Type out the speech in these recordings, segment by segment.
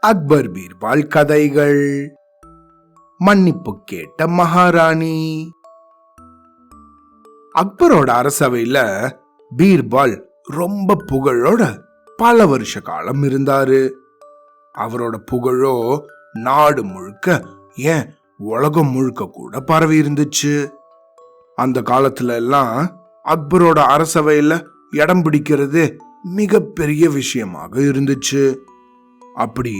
அக்பர் பீர்பால் கதைகள். மன்னிப்பு கேட்ட மகாராணி. அக்பரோட அரசவையில பீர்பால் ரொம்ப புகழோட பல வருஷ காலம் இருந்தாரு. அவரோட புகழோ நாடு முழுக்க ஏன் உலகம் முழுக்க கூட பரவி இருந்துச்சு. அந்த காலத்துல எல்லாம் அக்பரோட அரசவையில இடம் பிடிக்கிறது மிகப்பெரிய விஷயமாக இருந்துச்சு. அப்படி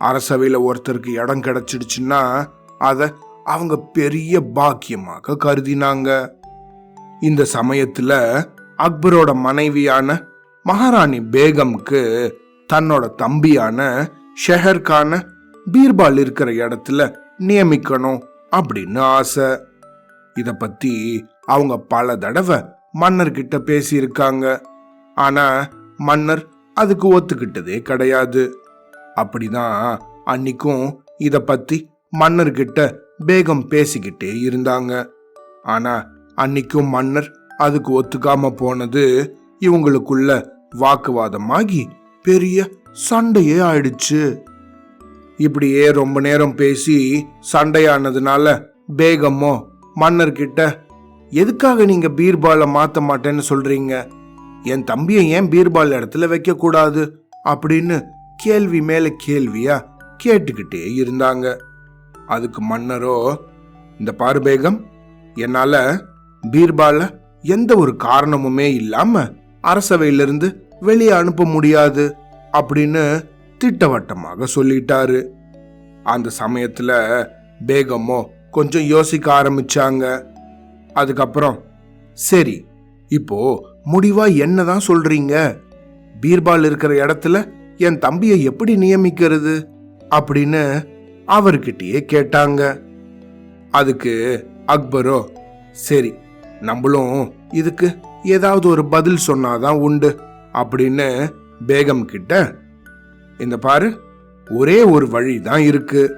அரசவையில் ஒருத்தருக்கு இடம் கிடைச்சிடுச்சுன்னா அதை அவங்க பெரிய பாக்கியமாக கருதினாங்க. இந்த சமயத்துல அக்பரோட மனைவியான மகாராணி பேகம்க்கு தன்னோட தம்பியான ஷெஹர்கான பீர்பால் இருக்கிற இடத்துல நியமிக்கணும் அப்படின்னு ஆசை. இத பத்தி அவங்க பல தடவை மன்னர்கிட்ட பேசியிருக்காங்க. ஆனா மன்னர் அதுக்கு ஒத்துக்கிட்டதே கிடையாது. அப்படிதான் அன்னைக்கும் இத பத்தி மன்னர்கிட்ட பேகம் பேசிக்கிட்டே இருந்தாங்க. ஆனா அன்னைக்கும் மன்னர் அதுக்கு ஒத்துக்காம போனது இவங்களுக்குள்ள வாக்குவாதமாகி பெரிய சண்டையே ஆயிடுச்சு. இப்படியே ரொம்ப நேரம் பேசி சண்டையானதுனால பேகமோ மன்னர்கிட்ட எதுக்காக நீங்க பீர்பாலை மாத்த மாட்டேன்னு சொல்றீங்க? என் தம்பியை ஏன் பீர்பால் இடத்துல வைக்க கூடாது அப்படின்னு கேள்வி மேல கேள்வியா கேட்டுக்கிட்டே இருந்தாங்க. அதுக்கு மன்னரோ இந்த பார்பேகம் என்னால பீர்பால எந்த ஒரு காரணமுமே இல்லாம அரசவையிலிருந்து வெளியே அனுப்ப முடியாது அப்படின்னு திட்டவட்டமாக சொல்லிட்டாரு. அந்த சமயத்துல பேகமோ கொஞ்சம் யோசிக்க ஆரம்பிச்சாங்க. அதுக்கப்புறம் சரி இப்போ முடிவா என்னதான் சொல்றீங்க? பீர்பால் இருக்கிற இடத்துல என் தம்பியை எப்படி நியமிக்கிறது? அப்படின்னு அவர்கிட்டயே கேட்டாங்க. அதுக்கு அக்பரோ சரி நம்மளும் இதுக்கு ஏதாவது ஒரு பதில் சொன்னாதான் உண்டு அப்படின்னு பேகம் கிட்ட இந்த பாரு ஒரே ஒரு வழி தான் இருக்கு.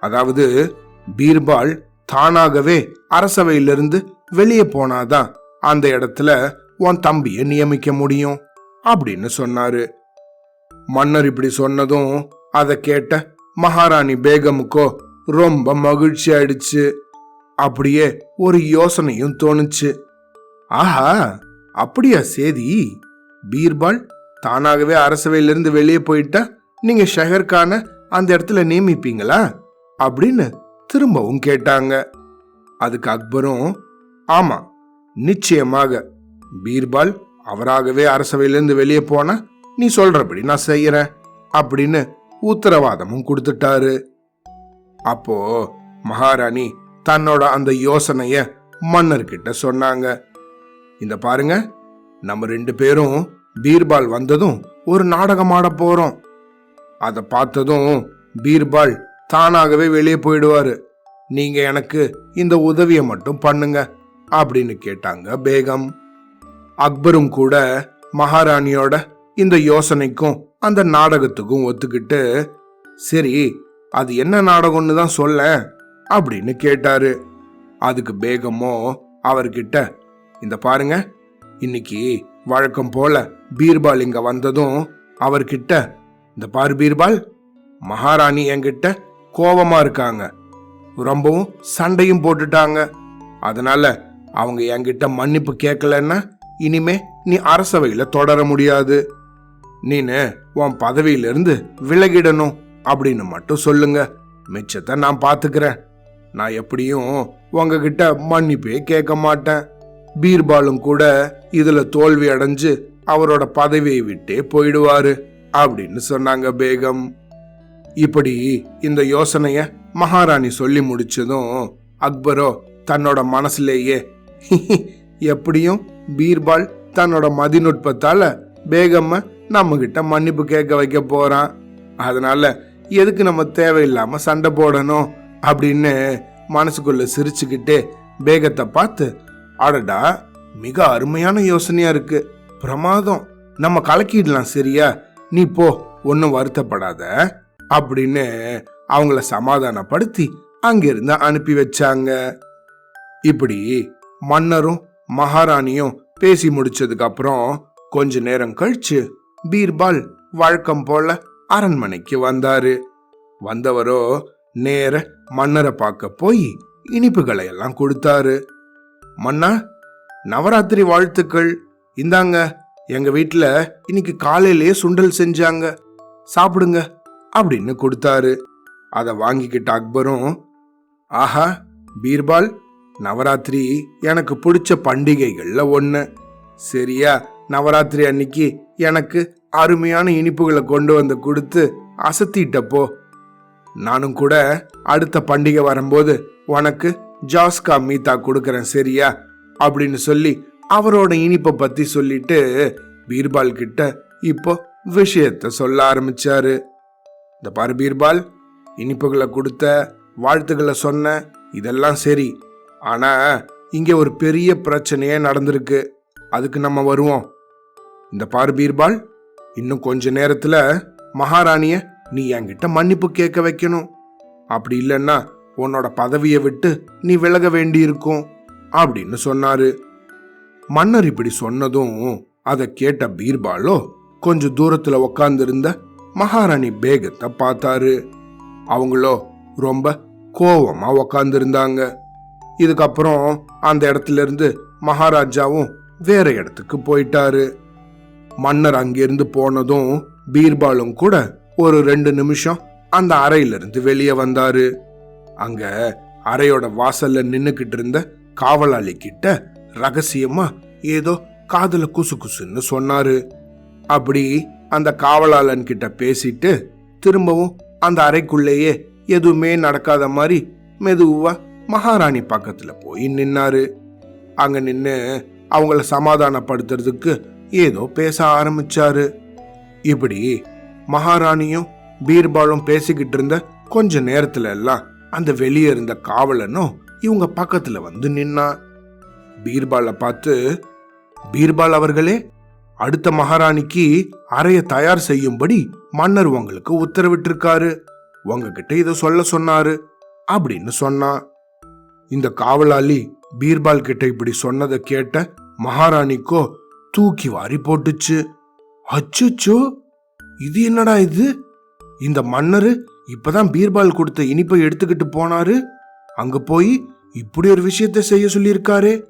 அதாவது பீர்பால் தானாகவே அரசவையிலிருந்து வெளியே போனாதான் அந்த இடத்துல உன் தம்பியை நியமிக்க முடியும் அப்படின்னு சொன்னாரு. மன்னர் இப்படி சொன்னதும் அதை கேட்ட மகாராணி பேகமுக்கோ ரொம்ப மகிழ்ச்சி ஆயிடுச்சு. அப்படியே ஒரு யோசனையும் தோணுச்சு. ஆஹா அப்படியா சேதி? பீர்பால் தானாகவே அரசவையிலிருந்து வெளியே போயிட்டா நீங்க ஷஹர்கான அந்த இடத்துல நியமிப்பீங்களா? அப்படின்னு திரும்பவும் கேட்டாங்க. அதுக்கு அக்பரும் ஆமா நிச்சயமாக பீர்பால் அவராகவே அரசவையிலிருந்து வெளியே போன நீ சொல்றபடி நான் செய்யறேன் அப்படின்னு உத்தரவாதமும் கொடுத்துட்டாரு. அப்போ மகாராணி தன்னோட அந்த யோசனைய மன்னர்கிட்ட சொன்னாங்க. இந்த பாருங்க நம்ம ரெண்டு பேரும் பீர்பால் வந்ததும் ஒரு நாடகம் ஆட போறோம். அதை பார்த்ததும் பீர்பால் தானாகவே வெளியே போயிடுவாரு. நீங்க எனக்கு இந்த உதவியை மட்டும் பண்ணுங்க அப்படின்னு கேட்டாங்க பேகம். அக்பரும் கூட மகாராணியோட இந்த யோசனைக்கும் அந்த நாடகத்துக்கும் ஒத்துக்கிட்டு சரி அது என்ன நாடகம்னு தான் சொல்ல அப்படின்னு கேட்டாரு. அதுக்கு பேகமோ அவர்கிட்ட இந்த பாருங்க இன்னைக்கு வழக்கம் போல பீர்பால் இங்க வந்ததும் அவர்கிட்ட இந்த பாரு பீர்பால் மகாராணி என்கிட்ட கோபமா இருக்காங்க. ரொம்பவும் சண்டையும் போட்டுட்டாங்க. அதனால அவங்க என்கிட்ட மன்னிப்பு கேட்கலன்னா இனிமே நீ அரசவையில தொடர முடியாது. நீனு உன் பதவியிலிருந்து விலகிடணும் அப்படின்னு மட்டும் சொல்லுங்க. மிச்சத்தை நான் பாத்துக்கிறேன். நான் எப்படியும் உங்ககிட்ட மன்னிப்பே கேட்க மாட்டேன். பீர்பாலும் கூட இதுல தோல்வி அடைஞ்சு அவரோட பதவியை விட்டே போயிடுவாரு அப்படின்னு சொன்னாங்க பேகம். இப்படி இந்த யோசனைய மகாராணி சொல்லி முடிச்சதும் அக்பரோ தன்னோட மனசுலேயே எப்படியும் பீர்பால் தன்னோட மதிநுட்பத்தால பேகம்ம நம்ம கிட்ட மன்னிப்பு கேட்க வைக்க போறான். அதனால எதுக்கு நம்ம தேவையில்லாம சண்டை போடணும் அப்படின்னு மனசுக்குள்ள சிரிச்சுக்கிட்டு பேகத்தை பார்த்து அடடா மிக அருமையான யோசனையா இருக்கு. பிரமாதம். நம்ம கலக்கிடலாம் சரியா. நீ போ ஒன்னும் வருத்தப்படாத அப்படின்னு அவங்கள சமாதானப்படுத்தி அங்கிருந்து அனுப்பி வச்சாங்க. இப்படி மன்னரும் மகாராணியும் பேசி முடிச்சதுக்கு அப்புறம் கொஞ்ச நேரம் கழிச்சு பீர்பால் வழக்கம் போல அரண்மனைக்கு வந்தாரு. வந்தவரோ நேர மன்னரை பார்க்க போய் இனிப்புகளை எல்லாம் கொடுத்தாரு. மன்னா நவராத்திரி வாழ்த்துக்கள். இந்தாங்க எங்க வீட்டில் இன்னைக்கு காலையிலேயே சுண்டல் செஞ்சாங்க. சாப்பிடுங்க அப்படின்னு கொடுத்தாரு. அதை வாங்கிக்கிட்ட அக்பரும் ஆஹா பீர்பால் நவராத்திரி எனக்கு பிடிச்ச பண்டிகைகள்ல ஒன்று சரியா? நவராத்திரி அன்னைக்கு எனக்கு அருமையான இனிப்புகளை கொண்டு வந்து கொடுத்து அசத்திட்டப்போ நானும் கூட அடுத்த பண்டிகை வரும்போது உனக்கு ஜாஸ்கா மீத்தா கொடுக்குறேன் சரியா? அப்படின்னு சொல்லி அவரோட இனிப்பை பத்தி சொல்லிட்டு பீர்பால் கிட்ட இப்போ விஷயத்த சொல்ல ஆரம்பிச்சாரு. இந்த பாரு பீர்பால் இனிப்புகளை கொடுத்த வாழ்த்துக்களை சொன்ன இதெல்லாம் சரி ஆனா இங்க ஒரு பெரிய பிரச்சனையே நடந்திருக்கு. அதுக்கு நம்ம வருவோம். இந்த பாரு பீர்பால் இன்னும் கொஞ்ச நேரத்துல மகாராணிய நீ என்கிட்ட மன்னிப்பு கேட்க வைக்கணும். அப்படி இல்லைன்னா உன்னோட பதவியை விட்டு நீ விலக வேண்டியிருக்கும் அப்படின்னு சொன்னாரு. மன்னர் இப்படி சொன்னதும் அதை கேட்ட பீர்பாலோ கொஞ்ச தூரத்துல உக்காந்துருந்த மகாராணி பேகத்தை பார்த்தாரு. அவங்களோ ரொம்ப கோவமா உக்காந்துருந்தாங்க. இதுக்கப்புறம் அந்த இடத்துல இருந்து மகாராஜாவும் வேற இடத்துக்கு போயிட்டாரு. மன்னர் அங்கிருந்து போனதும் பீர்பாலும் கூட ஒரு ரெண்டு நிமிஷம் அந்த அறையிலிருந்து வெளியே வந்தாரு. அங்க அறையோட வாசல்ல நின்னுக்கிட்டு இருந்த காவலாளி கிட்ட ரகசியமா ஏதோ காதல குசு குசுன்னு சொன்னாரு. அப்படி அந்த காவலாளன் கிட்ட பேசிட்டு திரும்பவும் அந்த அறைக்குள்ளேயே எதுவுமே நடக்காத மாதிரி மெதுவா மகாராணி பக்கத்துல போய் நின்னாரு. அங்க நின்று அவங்கள சமாதானப்படுத்துறதுக்கு ஏதோ பேச ஆரம்பிச்சாரு. இப்படி மகாராணியும் பீர்பாலும் பேசிக்கிட்டு இருந்த கொஞ்ச நேரத்துல எல்லாம் அந்த வெளியே இருந்த காவலனும் இவங்க பக்கத்துல வந்து நின்னா. பீர்பாலை பார்த்து பீர்பால் அவர்களே அடுத்த மகாராணிக்கு அறைய தயார் செய்யும்படி மன்னர் உங்களுக்கு உத்தரவிட்டிருக்காரு. உங்ககிட்ட இதை சொல்ல சொன்னாரு. அப்படின்னு சொன்னான். இந்த காவலாளி பீர்பால் கிட்ட இப்படி சொன்னதை கேட்ட மகாராணிக்கோ தூக்கி வாரி போட்டுச்சு. அச்சுச்சோ இது என்னடா இது? இந்த மன்னரு இப்பதான் பீர்பால் கொடுத்த இனிப்பை எடுத்துக்கிட்டு போனாரு. அங்க போய் இப்படி ஒரு விஷயத்த செய்ய சொல்லியிருக்காரே.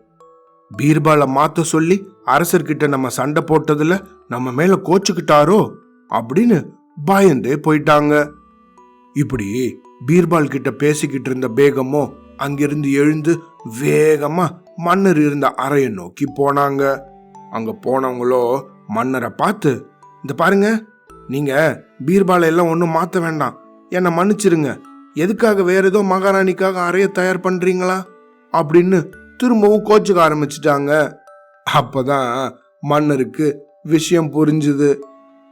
பீர்பாலை மாத்த சொல்லி அரசர்கிட்ட நம்ம சண்டை போட்டதுல நம்ம மேல கோச்சுக்கிட்டாரோ அப்படின்னு பயந்தே போயிட்டாங்க. இப்படி பீர்பால் கிட்ட பேசிக்கிட்டு இருந்த பேகமோ அங்கிருந்து எழுந்து வேகமா மன்னர் இருந்த அறையை நோக்கி போனாங்க. அங்க போனவங்களோ மன்னரை பார்த்து இந்த பாருங்க நீங்க பீர்பாலை எல்லாம் ஒன்றும் மாத்த வேண்டாம். என்னை மன்னிச்சிருங்க. எதுக்காக வேற ஏதோ மகாராணிக்காக அறைய தயார் பண்றீங்களா? அப்படின்னு திரும்பவும் கோச்சுக்க ஆரம்பிச்சிட்டாங்க. அப்பதான் மன்னருக்கு விஷயம் புரிஞ்சுது.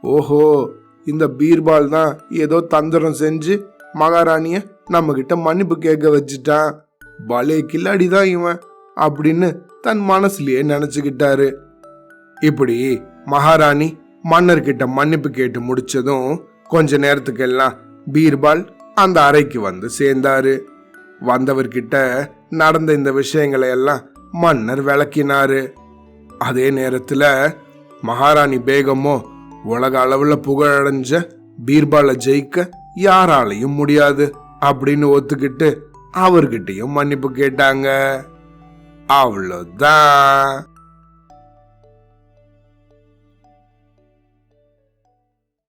ஓஹோ இந்த பீர்பால் தான் ஏதோ தந்திரம் செஞ்சு மகாராணியை நம்ம கிட்ட மன்னிப்பு கேட்க வச்சுட்டான். பலே கில்லாடி தான் இவன் அப்படின்னு தன் மனசுலயே நினைச்சுக்கிட்டாரு. இப்படி மகாராணி மன்னர்கிட்ட மன்னிப்பு கேட்டு முடிச்சதும் கொஞ்ச நேரத்துக்கெல்லாம் பீர்பால் அந்த அறைக்கு வந்து சேர்ந்தாரு. வந்தவர்கிட்ட நடந்த இந்த விஷயங்களை எல்லாம் மன்னர் விளக்கினாரு. அதே நேரத்துல மகாராணி பேகமோ உலக அளவுல புகழடைஞ்ச பீர்பாலை ஜெயிக்க யாராலையும் முடியாது. அப்படின்னு ஒத்துக்கிட்டு அவர்கிட்டயும் மன்னிப்பு கேட்டாங்க. அவ்வளோதான்